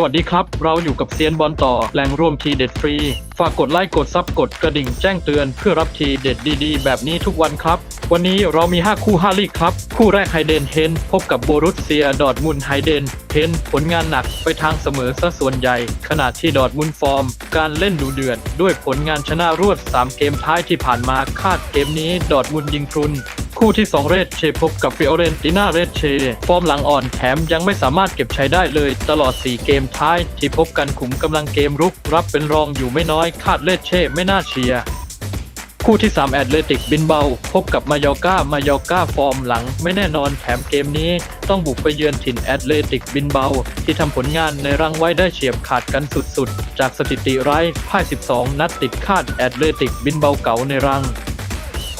สวัสดีครับ เราอยู่กับเซียนบอลต่อแหล่งรวมทีเด็ดฟรี ฝากกดไลค์กดซับกดกระดิ่งแจ้งเตือนเพื่อรับทีเด็ดดีๆ แบบนี้ทุกวันครับ วันนี้เรามี 5 คู่ 5 ลีกครับ คู่แรกไฮเดนเฮนพบกับโบรุสเซีย ดอร์ทมุนไฮเดนเฮนผลงานหนักไปทางเสมอซะส่วนใหญ่ ขณะที่ดอร์ทมุนฟอร์ม การเล่นดูเดือดด้วยผลงานชนะรวด 3 เกมท้ายที่ผ่านมาคาดเกมนี้ดอร์ทมุนยิงพรุน คู่ที่ 2 เรดเชพบกับฟิโอเรนติน่าเรดเชฟอร์มหลังอ่อนแถมยังไม่สามารถเก็บชัยได้เลยตลอด 4 เกมท้ายที่พบกันขุมกำลังเกมรุก รับเป็นรองอยู่ไม่น้อยคาดเรดเชไม่น่าเชียร์คู่ที่ 3 แอตเลติกบินเบา พบกับมายอร์กามายอร์กาฟอร์มหลัง ไม่แน่นอนแถมเกมนี้ ต้องบุกไปเยือนถิ่นแอตเลติกบินเบา ที่ทำผลงานในรังไว้ได้เฉียบขาดกันสุดๆ จากสถิติไร้พ่าย 12 นัดติดคาดแอตเลติกบินเบาเก่าในรัง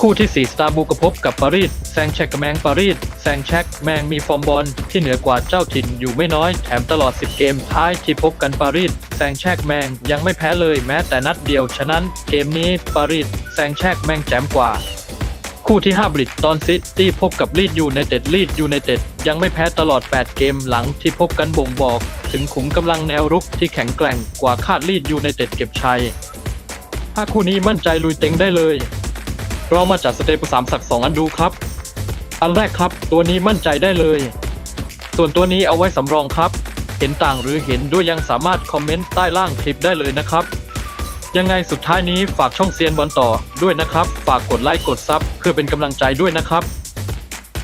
คู่ที่ 4 สตาร์บูกพบกับปารีสแซงแชกกับแมงปารีสแซงแชกแมงมีฟอร์มบอลที่เหนือกว่าเจ้าถิ่นอยู่ไม่น้อย แถมตลอด 10 เกมท้ายที่พบกันปารีสแซงแชกแมงยังไม่แพ้เลยแม้แต่นัดเดียว ฉะนั้นเกมนี้ปารีสแซงแชกแมงแจ๋มกว่าคู่ที่ 5 บริดตอนซิตี้พบกับลีดยูไนเต็ดลีดยูไนเต็ดยังไม่แพ้ตลอด 8 เกมหลังที่พบกันบ่งบอก ถึงขุมกำลังแนวรุกที่แข็งแกร่งกว่าคาดลีดยูไนเต็ดเก็บชัยถ้าคู่นี้มั่นใจลุยเต็งได้เลย เรามาจัดสเตปสามสักสองอันดูครับ อันแรกครับ ตัวนี้มั่นใจได้เลย ส่วนตัวนี้เอาไว้สำรองครับ เห็นต่างหรือเห็นด้วยยังสามารถคอมเมนต์ใต้ล่างคลิปได้เลยนะครับ ยังไงสุดท้ายนี้ฝากช่องเซียนบอลต่อด้วยนะครับ ฝากกดไลค์กดซับเพื่อเป็นกำลังใจด้วยนะครับ